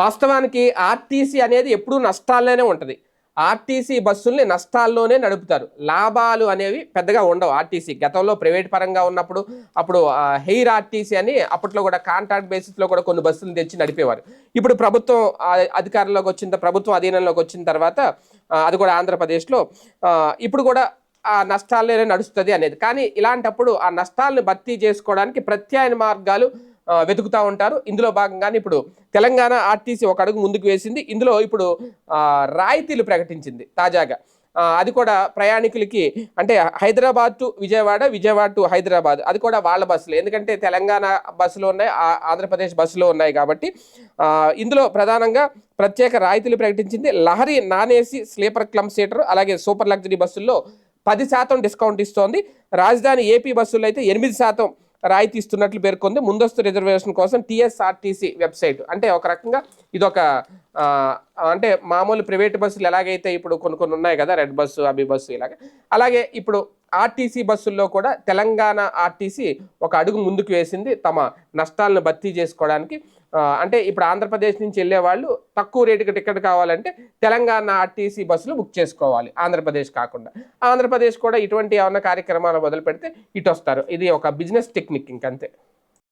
వాస్తవానికి ఆర్టీసీ అనేది ఎప్పుడూ నష్టాల్లోనే ఉంటుంది. ఆర్టీసీ బస్సుల్ని నష్టాల్లోనే నడుపుతారు. లాభాలు అనేవి పెద్దగా ఉండవు ఆర్టీసీ. గతంలో ప్రైవేట్ పరంగా ఉన్నప్పుడు అప్పుడు హెయిర్ ఆర్టీసీ అని అప్పట్లో కూడా కాంట్రాక్ట్ బేసిస్లో కూడా కొన్ని బస్సులు తెచ్చి నడిపేవారు. ఇప్పుడు ప్రభుత్వం అధికారంలోకి వచ్చిన ప్రభుత్వం అధీనంలోకి వచ్చిన తర్వాత అది కూడా ఆంధ్రప్రదేశ్లో ఇప్పుడు కూడా ఆ నష్టాలనే నడుస్తుంది అనేది. కానీ ఇలాంటప్పుడు ఆ నష్టాలను భర్తీ చేసుకోవడానికి ప్రత్యామ్నాయ మార్గాలు వెతుకుతూ ఉంటారు. ఇందులో భాగంగానే ఇప్పుడు తెలంగాణ ఆర్టీసీ ఒక అడుగు ముందుకు వేసింది. ఇందులో ఇప్పుడు రాయితీలు ప్రకటించింది తాజాగా. అది కూడా ప్రయాణికులకి అంటే హైదరాబాద్ టు విజయవాడ విజయవాడ టు హైదరాబాద్ అది కూడా వాళ్ళ బస్సులు. ఎందుకంటే తెలంగాణ బస్సులు ఉన్నాయి ఆ- ఆంధ్రప్రదేశ్ బస్సులు ఉన్నాయి కాబట్టి ఇందులో ప్రధానంగా ప్రత్యేక రాయితీలు ప్రకటించింది. Lahari non AC sleeper cum seater అలాగే సూపర్ లగ్జరీ బస్సుల్లో పది శాతం డిస్కౌంట్ ఇస్తోంది. రాజధాని ఏపీ బస్సుల్లో అయితే ఎనిమిది శాతం రాయితీ ఇస్తున్నట్లు పేర్కొంది. ముందస్తు రిజర్వేషన్ కోసం టీఎస్ఆర్టీసీ వెబ్సైట్. అంటే ఒక రకంగా ఇదొక అంటే మామూలు ప్రైవేట్ బస్సులు ఎలాగైతే ఇప్పుడు కొన్ని కొన్ని ఉన్నాయి కదా రెడ్ బస్సు అబి బస్సు ఇలాగ. అలాగే ఇప్పుడు ఆర్టీసీ బస్సుల్లో కూడా తెలంగాణ ఆర్టీసీ ఒక అడుగు ముందుకు వేసింది తమ నష్టాలను భర్తీ చేసుకోవడానికి. అంటే ఇప్పుడు ఆంధ్రప్రదేశ్ నుంచి వెళ్ళే వాళ్ళు తక్కువ రేటుకి టికెట్ కావాలంటే తెలంగాణ ఆర్టీసీ బస్సులు బుక్ చేసుకోవాలి ఆంధ్రప్రదేశ్ కాకుండా. ఆంధ్రప్రదేశ్ కూడా ఇటువంటి ఏమైనా కార్యక్రమాలు మొదలు పెడితే ఇటు వస్తారు ఇది ఒక బిజినెస్ టెక్నిక్ ఇంకంతే.